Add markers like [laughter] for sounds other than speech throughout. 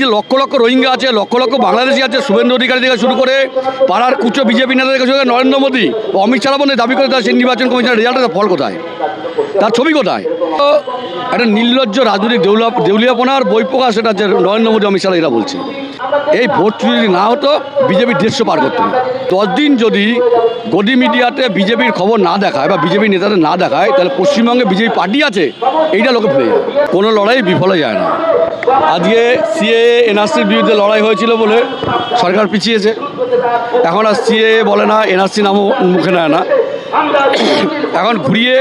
যে লক্ষ লক্ষ রোহিঙ্গা আছে, লক্ষ লক্ষ বাংলাদেশি আছে, শুভেন্দু অধিকারী থেকে শুরু করে পাড়ার কুচো বিজেপি নেতা থেকে শুরু করে নরেন্দ্র মোদী, অমিত শাহ বন্ধে দাবি করে তার সেই নির্বাচন কমিশনের রেজাল্টের ফল কোথায়? তার ছবি কোথায়? একটা নির্লজ্জ রাজনৈতিক দেউলা দেউলিয়াপনার বই প্রকাশ এটা হচ্ছে নরেন্দ্র মোদী, অমিত শাহ এরা বলছে। এই ভোট যদি না হতো বিজেপির দেড়শো পার করতো দশ দিন যদি গদি মিডিয়াতে বিজেপির খবর না দেখায় বা বিজেপি নেতাদের না দেখায়, তাহলে পশ্চিমবঙ্গে বিজেপি পার্টি আছে, এইটা লোকে ভুলে যায় কোনো লড়াই বিফলে যায় না। আজকে সিএ এনআরসির বিরুদ্ধে লড়াই হয়েছিল বলে সরকার পিছিয়েছে। এখন আর সিএ বলে না এনআরসি নামও মুখে নেয় না। এখন ঘুরিয়ে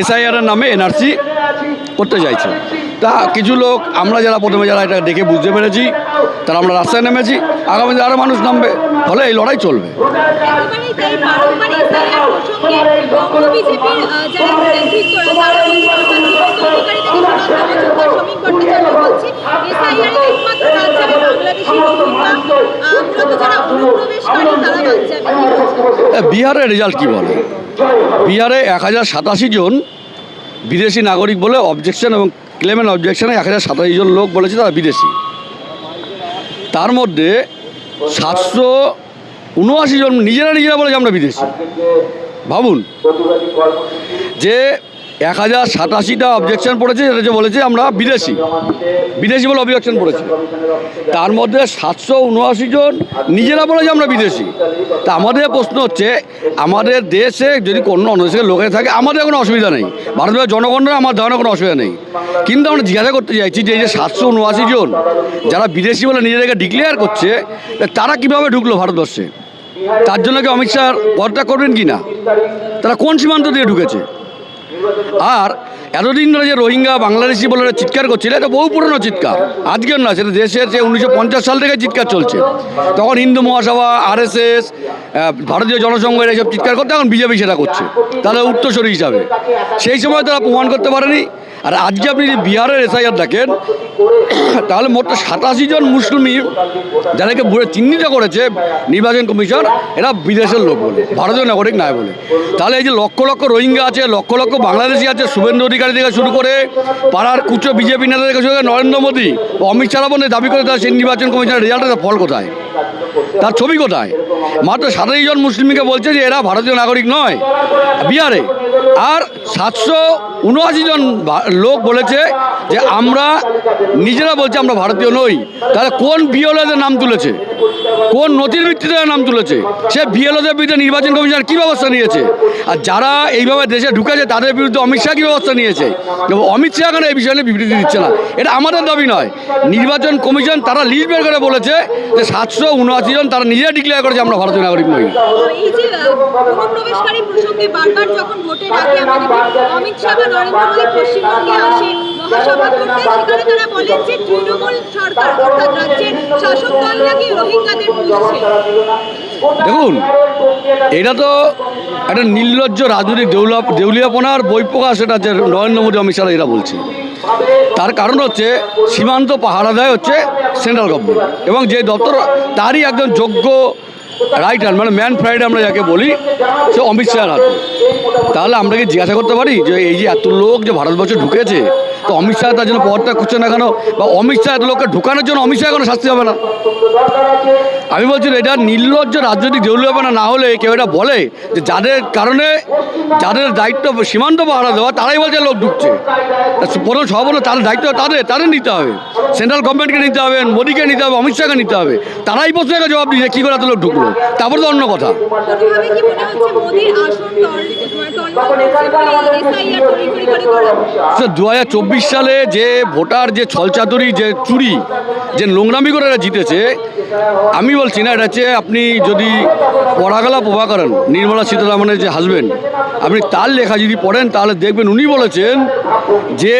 এসআইআর নামে এনআরসি করতে চাইছে। তা কিছু লোক, আমরা যারা প্রথমে যারা এটা দেখে বুঝতে পেরেছি, তারা আমরা রাস্তায় নেমেছি, আগামী দিনে আরও মানুষ নামবে, ফলে এই লড়াই চলবে একেবারেই তাই বারংবার এসআইআর প্রসঙ্গে বঙ্গ বিজেপির যারা নেতৃত্বরা তারা বলছে অর্থাৎ শুভেন্দু অধিকারী থেকে সুনন্দা মজুমদার সমীর ভট্টাচার্য বলছে এসআইআর একমাত্র বাদ যাবে বাংলাদেশি রোহিঙ্গা আহ, মূলত যারা অনুপ্রবেশকারী তারা বাদ যাবে কি বলছেন? এ, বিহারের রেজাল্ট কী বলে? বিহারে এক হাজার সাতাশি জন বিদেশি নাগরিক বলে অবজেকশন এবং ক্লেম অ্যান্ড অবজেকশনে এক হাজার সাতাশি জন লোক বলেছে তারা বিদেশি। তার মধ্যে সাতশো উনআশি জন নিজেরা নিজেরা বলেছে আমরা বিদেশি। ভাবুন, যে এক হাজার সাতাশিটা অবজেকশন পড়েছে সেটা যে বলেছে আমরা বিদেশি। বিদেশি বলে অবজেকশন পড়েছে। তার মধ্যে সাতশো উনআশি জন নিজেরা বলেছে আমরা বিদেশি। তা আমাদের প্রশ্ন হচ্ছে, আমাদের দেশে যদি কোনো অন্য দেশের লোকে থাকে, আমাদের কোনো অসুবিধা নেই। ভারতের জনগণের আমার ধারণা কোনো অসুবিধা নেই। কিন্তু আমরা জিজ্ঞাসা করতে চাইছি যে এই যে সাতশো উনআশি জন যারা বিদেশি বলে নিজেদেরকে ডিক্লেয়ার করছে তারা কীভাবে ঢুকলো ভারতবর্ষে? তার জন্য কি অমিত শাহ পদত্যাগ করবেন কি না তারা কোন সীমান্ত দিয়ে ঢুকেছে? আর এতদিন ধরে যে রোহিঙ্গা বাংলাদেশি বলে চিৎকার করছিল, এটা বহু পুরনো চিৎকার। আজকের না, সেটা দেশের যে উনিশশো পঞ্চাশ সাল থেকে চিৎকার চলছে। তখন হিন্দু মহাসভা, আরএসএস ভারতীয় জনসংঘ এরা এইসব চিৎকার করতে, এখন বিজেপি সেটা করছে। তাহলে উত্তরসূরি হিসাবে। সেই সময় তারা প্রমাণ করতে পারেনি। আর আজকে আপনি যদি বিহারের এসআইআর দেখেন, তাহলে মোট সাতাশি জন মুসলিম যাদেরকে চিহ্নিত করেছে নির্বাচন কমিশন, এরা বিদেশের লোক বলে, ভারতীয় নাগরিক নয় বলে। তাহলে এই যে লক্ষ লক্ষ রোহিঙ্গা আছে, লক্ষ লক্ষ বাংলাদেশি আছে, শুভেন্দু অধিকারী থেকে শুরু করে পাড়ার কুচো বিজেপি নেতা থেকে শুরু করে নরেন্দ্র মোদী অমিত শাহ বন্ধে দাবি করে তার সেই নির্বাচন কমিশনের রেজাল্টের ফল কোথায়? তার ছবি কোথায়? মাত্র সাতাশ জন মুসলিমকে বলছে যে এরা ভারতীয় নাগরিক নয়, বিহারে। আর সাতশো উনআশি জন লোক বলেছে যে আমরা নিজেরা বলছি আমরা ভারতীয় নই। তাহলে কোন বিএলওদের নাম তুলেছে? কোন নথির ভিত্তিতে নাম তুলেছে? সে বিএলওদের বিরুদ্ধে নির্বাচন কমিশন কী ব্যবস্থা নিয়েছে? আর যারা এইভাবে দেশে ঢুকেছে, তাদের বিরুদ্ধে অমিত শাহ কী ব্যবস্থা নিয়েছে? অমিত শাহ এখানে এই বিষয়ে বিবৃতি দিচ্ছে না? এটা আমাদের দাবি নয়। নির্বাচন কমিশন তারা লিস্ট বের করে বলেছে যে সাতশো উনআশি জন তারা নিজে ডিক্লেয়ার করেছে, আমরা ভারতীয় নাগরিক নই। অমিত শাহ নরেন্দ্র মোদী পশ্চিমবঙ্গে আসে মহাসভা করতে সেখানে তারা বলেন যে তৃণমূল সরকার অর্থাৎ রাজ্যের শাসক দল নাকি রোহিঙ্গাদের পুষছে দেখুন, এটা তো একটা নির্লজ্জ রাজনৈতিক দেউলা দেউলিয়াপনার প্রকাশ, এটা হচ্ছে নরেন্দ্র মোদী, অমিত শাহ এরা বলছে। তার কারণ হচ্ছে সীমান্ত পাহারা দেয় হচ্ছে সেন্ট্রাল গভর্নমেন্ট এবং যে দপ্তর, তারই একজন যোগ্য রাইট হ্যান্ড মানে ম্যান ফ্রাইডে আমরা যাকে বলি, সে অমিত শাহের হাতে তাহলে আমরা কি জিজ্ঞাসা করতে পারি যে এই যে এত লোক যে ভারতবর্ষে ঢুকেছে, তো অমিত শাহ তার জন্য পদত্যাগ খুঁজছে না কেন? বা অমিত শাহ এত লোককে ঢুকানোর জন্য অমিত শাহ কোনো শাস্তি হবে না? আমি বলছি এটা নির্লজ্জ রাজনৈতিক দেউলিয়াপনা না হলে কেউ এটা বলে যে যাদের কারণে যাদের দায়িত্ব সীমান্ত পাহারা দেওয়া তারাই বলছে লোক ঢুকছে। প্রথম সব হলো তাদের দায়িত্ব তাদের তাদের নিতে হবে। সেন্ট্রাল গভর্নমেন্টকে নিতে হবে মোদীকে নিতে হবে অমিত শাহকে নিতে হবে। তারাই প্রশ্ন একটা জবাব দিয়েছে কী করে এত লোক ঢুকলো? তারপরে তো অন্য কথা। মনে করা দু হাজার চব্বিশ সালে যে ভোটার যে ছলচাতুরি যে চুরি যে নোংরামি করে এরা জিতেছে আমি বলছি না, এটা হচ্ছে আপনি যদি পড়াগলা প্রভা করেন, নির্মলা সীতারামনের যে হাজবেন্ড আপনি তার লেখা যদি পড়েন, তাহলে দেখবেন উনি বলেছেন যে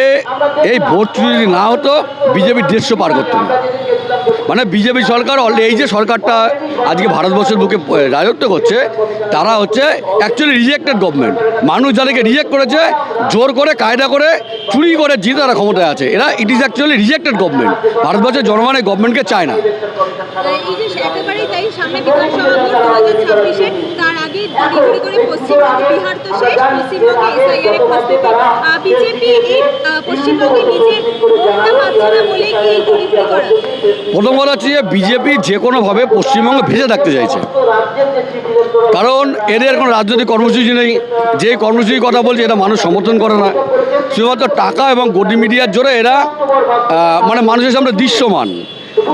এই ভোট যদি না হতো, বিজেপি দেড়শো পার করতো মানে বিজেপি সরকার এই যে সরকারটা আজকে ভারতবর্ষের বুকে রাজত্ব করছে, তারা হচ্ছে অ্যাকচুয়ালি রিজেক্টেড গভর্নমেন্ট মানুষ যাদেরকে রিজেক্ট করেছে, জোর করে, কায়দা করে, চুরি করে জিতে তারা ক্ষমতায় আছে, এরা it is actually rejected government ভারতবর্ষের জনগণের গভর্নমেন্টকে চায় না। এই যে একেবারেই তাই সামনে দু হাজার ছাব্বিশে, তার আগে করে বিহার তো শেষ, পশ্চিমবঙ্গে এসআইআর বিজেপি এই পশ্চিমবঙ্গে নিজের পাচ্ছে না বলে এই প্রথম কথা হচ্ছে যে বিজেপি যে কোনোভাবে পশ্চিমবঙ্গে ভেসে থাকতে চাইছে। কারণ এদের কোনো রাজনৈতিক কর্মসূচি নেই যে কর্মসূচির কথা বলছে এটা মানুষ সমর্থন করে না। শুধুমাত্র টাকা এবং গদি মিডিয়ার জোরে এরা মানে মানুষের সামনে দৃশ্যমান।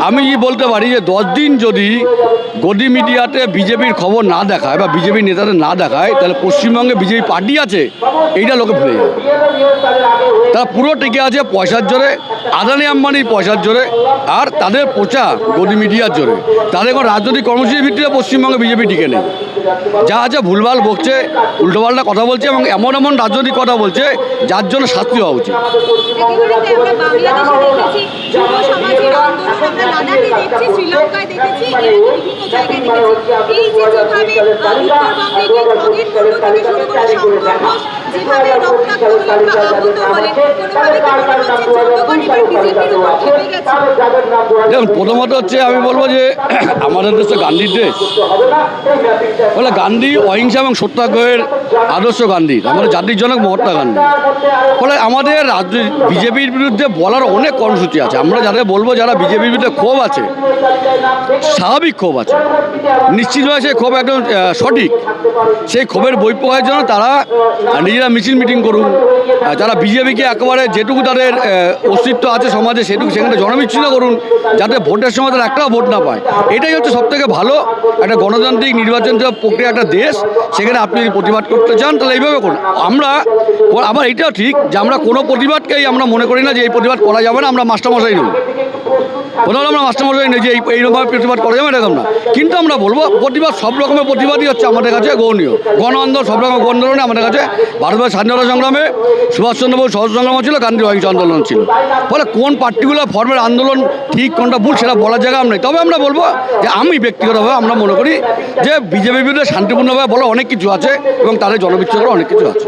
আমি কি বলতে পারি যে দশ দিন যদি গদি মিডিয়াতে বিজেপির খবর না দেখায় বা বিজেপি নেতাদের না দেখায়, তাহলে পশ্চিমবঙ্গে বিজেপি পার্টি আছে? এইটা লোকে ভুলে যাবে। তারা পুরো টিকে আছে পয়সার জোরে, আদানি আম্বানির পয়সার জোরে, আর তাদের প্রচার গদি মিডিয়ার জোরে। তাদের কোনো রাজনৈতিক কর্মসূচির ভিত্তিতে পশ্চিমবঙ্গে বিজেপি টিকে নেই। যা আছে ভুলভাল বকছে, উল্টোপাল্টা কথা বলছে এবং এমন এমন রাজনৈতিক কথা বলছে, যার জন্য শাস্তি হওয়া উচিত। আমরা লাদাখে দেখছি, শ্রীলঙ্কায় দেখেছি বিভিন্ন জায়গায় দেখেছি। এই যে যেভাবে উত্তরবঙ্গে গিয়ে থেকে শুরু করে শঙ্কর দেখুন, প্রথমত হচ্ছে আমি বলব যে [clears throat] আমাদের দেশ গান্ধীর দেশ। বলে গান্ধী অহিংসা এবং সত্যাগ্রহের আদর্শ গান্ধী আমাদের জাতির জনক মহাত্মা গান্ধী। ফলে আমাদের রাজ্য বিজেপির বিরুদ্ধে বলার অনেক কর্মসূচি আছে। আমরা যাদের বলব যারা বিজেপির বিরুদ্ধে ক্ষোভ আছে, স্বাভাবিক ক্ষোভ আছে। নিশ্চিত হয়েছে ক্ষোভ একদম সঠিক। সেই ক্ষোভের বই প্রকাশের জন্য তারা নিজেরা মিছিল মিটিং করুন। যারা বিজেপিকে একেবারে যেটুকু তাদের অস্তিত্ব আছে সমাজে, সেটুকু সেখানে জনবিচ্ছিন্ন করুন, যাতে ভোটের সময় তারা একটাও ভোট না পায়। এটাই হচ্ছে সবথেকে ভালো। একটা গণতান্ত্রিক নির্বাচন প্রক্রিয়া একটা দেশ, সেখানে আপনি যদি প্রতিবাদ করতে চান, তাহলে এইভাবে করুন। আমরা, আবার এটাও ঠিক যে আমরা কোনো প্রতিবাদকেই আমরা মনে করি না যে এই প্রতিবাদ করা যাবে না, আমরা মাস্টারমশাই নই। কোথাও আমরা মাস্টারমশাই নেই যে এই এইরকমভাবে প্রতিবাদ করা যাবে এরকম না কিন্তু আমরা বলব, প্রতিবাদ সব রকমের প্রতিবাদই হচ্ছে আমাদের কাছে গৌণীয় গণ আন্দোলন, সব রকমের গণ আন্দোলনে আমাদের কাছে ভারতবর্ষের স্বাধীনতা সংগ্রামে সুভাষচন্দ্র বোস সহজ সংগ্রাম ছিল গান্ধী অহিংস আন্দোলন ছিল। ফলে কোন পার্টিকুলার ফর্মের আন্দোলন ঠিক, কোনটা ভুল সেটা বলার জায়গা নেই। তবে আমরা বলব যে আমি ব্যক্তিগতভাবে আমরা মনে করি যে বিজেপির বিরুদ্ধে শান্তিপূর্ণভাবে বলা অনেক কিছু আছে এবং তাদের জনবিচ্ছিন্ন করা অনেক কিছু আছে।